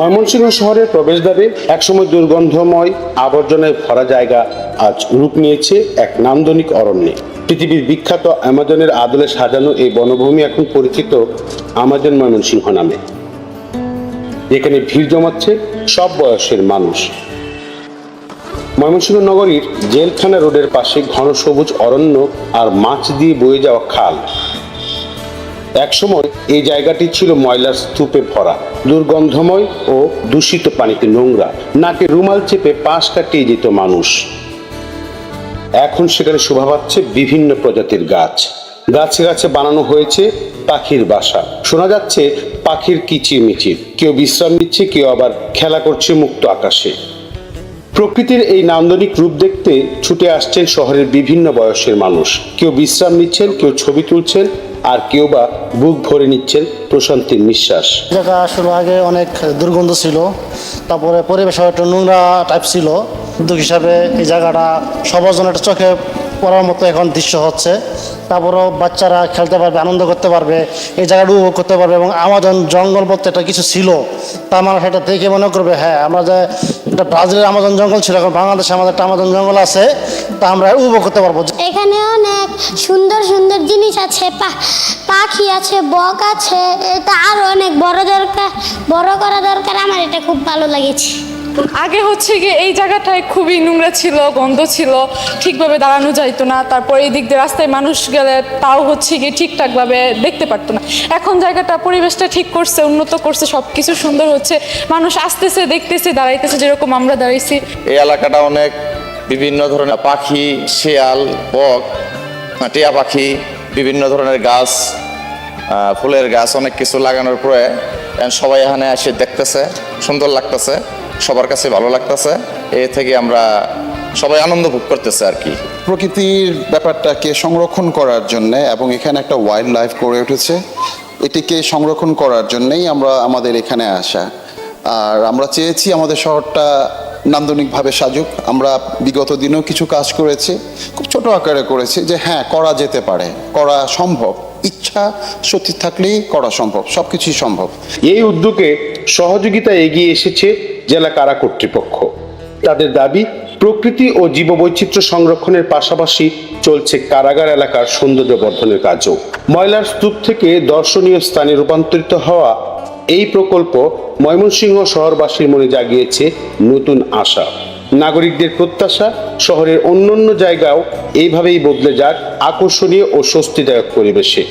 ময়মনসিংহ শহরের প্রবেশদ্বারে একসময় দুর্গন্ধময় আবর্জনায় ভরা জায়গা আজ রূপ নিয়েছে এক নান্দনিক অরণ্যে। পৃথিবীর বিখ্যাত অ্যামাজনের আদলে সাজানো এই বনভূমি এখন পরিচিত আমাজন ময়মনসিংহ নামে। এখানে ভিড় জমাচ্ছে সব বয়সের মানুষ। ময়মনসিংহ নগরীর জেলখানা রোডের পাশে ঘন সবুজ অরণ্য আর মাছ দিয়ে বয়ে যাওয়া খাল। একসময় এই জায়গাটি ছিল ময়লার স্তূপে ভরা, দুর্গন্ধময় ও দূষিত পানিতে নোংরা। নাকে রুমাল চেপে পাশ কাটিয়ে যেত মানুষ। এখন সেখানে শোভা পাচ্ছে বিভিন্ন প্রজাতির গাছ। গাছে গাছে বানানো হয়েছে পাখির বাসা। শোনা যাচ্ছে পাখির কিচিরমিচির। কেউ বিশ্রাম নিচ্ছে, কেউ আবার খেলা করছে মুক্ত আকাশে। প্রকৃতির এই নান্দনিক রূপ দেখতে ছুটে আসছেন শহরের বিভিন্ন বয়সের মানুষ। কেউ বিশ্রাম নিচ্ছেন, কেউ ছবি তুলছেন, আর কেউ বা বুক ভরে নিচ্ছেন প্রশান্তির নিঃশ্বাস। জায়গা আসলে আগে অনেক দুর্গন্ধ ছিল, তারপরে পরিবেশ একটা নোংরা টাইপ ছিল। হিসাবে এই জায়গাটা সবার জন্য একটা চোখে পড়ার মতো এখন দৃশ্য হচ্ছে। তারপরেও বাচ্চারা খেলতে পারবে, আনন্দ করতে পারবে, এই জায়গাটা উপভোগ করতে পারবে এবং আমাজন জঙ্গল বলতে একটা কিছু ছিল, তা মানুষ এটা দেখে মনে করবে হ্যাঁ আমরা যে একটা ব্রাজিলের আমাজন জঙ্গল ছিল, এখন বাংলাদেশে আমাদের একটা আমাজন জঙ্গল আছে, তা আমরা উপভোগ করতে পারব। এখানে অনেক সুন্দর সুন্দর জিনিস আছে পাখি আছে, বক আছে, এটা আরও অনেক বড় দরকার, বড় করা দরকার, আমার এটা খুব ভালো লেগেছে। আগে হচ্ছে গিয়ে এই জায়গাটায় খুবই নোংরা ছিল, গন্ধ ছিল, ঠিকভাবে দাঁড়ানো যাইতো না, তারপর এই দিক দিয়ে রাস্তায় মানুষ গেলে তাও হচ্ছে গিয়ে ঠিকঠাকভাবে দেখতে পারতো না। এখন জায়গাটা, পরিবেশটা ঠিক করছে, উন্নত করছে সব কিছু সুন্দর হচ্ছে, মানুষ আসতেছে, দেখতেছে, দাঁড়াইতেছে যেরকম আমরা দাঁড়াইছি। এই এলাকাটা অনেক বিভিন্ন ধরনের পাখি, শেয়াল, বক টিয়া পাখি, বিভিন্ন ধরনের গাছ ফুলের গাছ, অনেক কিছু লাগানোর পরে সবাই এখানে এসে দেখতেছে, সুন্দর লাগতেছে। সবার কাছে ভালো লাগতেছে। এ থেকে আমরা সবাই আনন্দ ভোগ করতেছে আর কি। প্রকৃতির ব্যাপারটাকে সংরক্ষণ করার জন্য এবং এখানে একটা ওয়াইল্ড লাইফ গড়ে উঠেছে এটিকে সংরক্ষণ করার জন্যই আমরা আমাদের এখানে আসা। আর আমরা চেয়েছি আমাদের শহরটা নান্দনিকভাবে সাজুক। আমরা বিগত দিনেও কিছু কাজ করেছি খুব ছোট আকারে করেছি যে হ্যাঁ করা যেতে পারে করা সম্ভব। ইচ্ছা সত্যি থাকলেই করা সম্ভব সব কিছুই সম্ভব। এই উদ্যোগে সহযোগিতা এগিয়ে এসেছে জেলা কারা কর্তৃপক্ষ। তাদের দাবি, প্রকৃতি ও জীববৈচিত্র্য সংরক্ষণের পাশাপাশি চলছে কারাগার এলাকার সৌন্দর্য বর্ধনের কাজও। ময়লার স্তূপ থেকে দর্শনীয় স্থানে রূপান্তরিত হওয়া এই প্রকল্প ময়মনসিংহ শহরবাসীর মনে জাগিয়েছে নতুন আশা। নাগরিকদের প্রত্যাশা শহরের অন্যান্য জায়গাও এইভাবেই বদলে যাক আকর্ষণীয় ও স্বস্তিদায়ক পরিবেশে।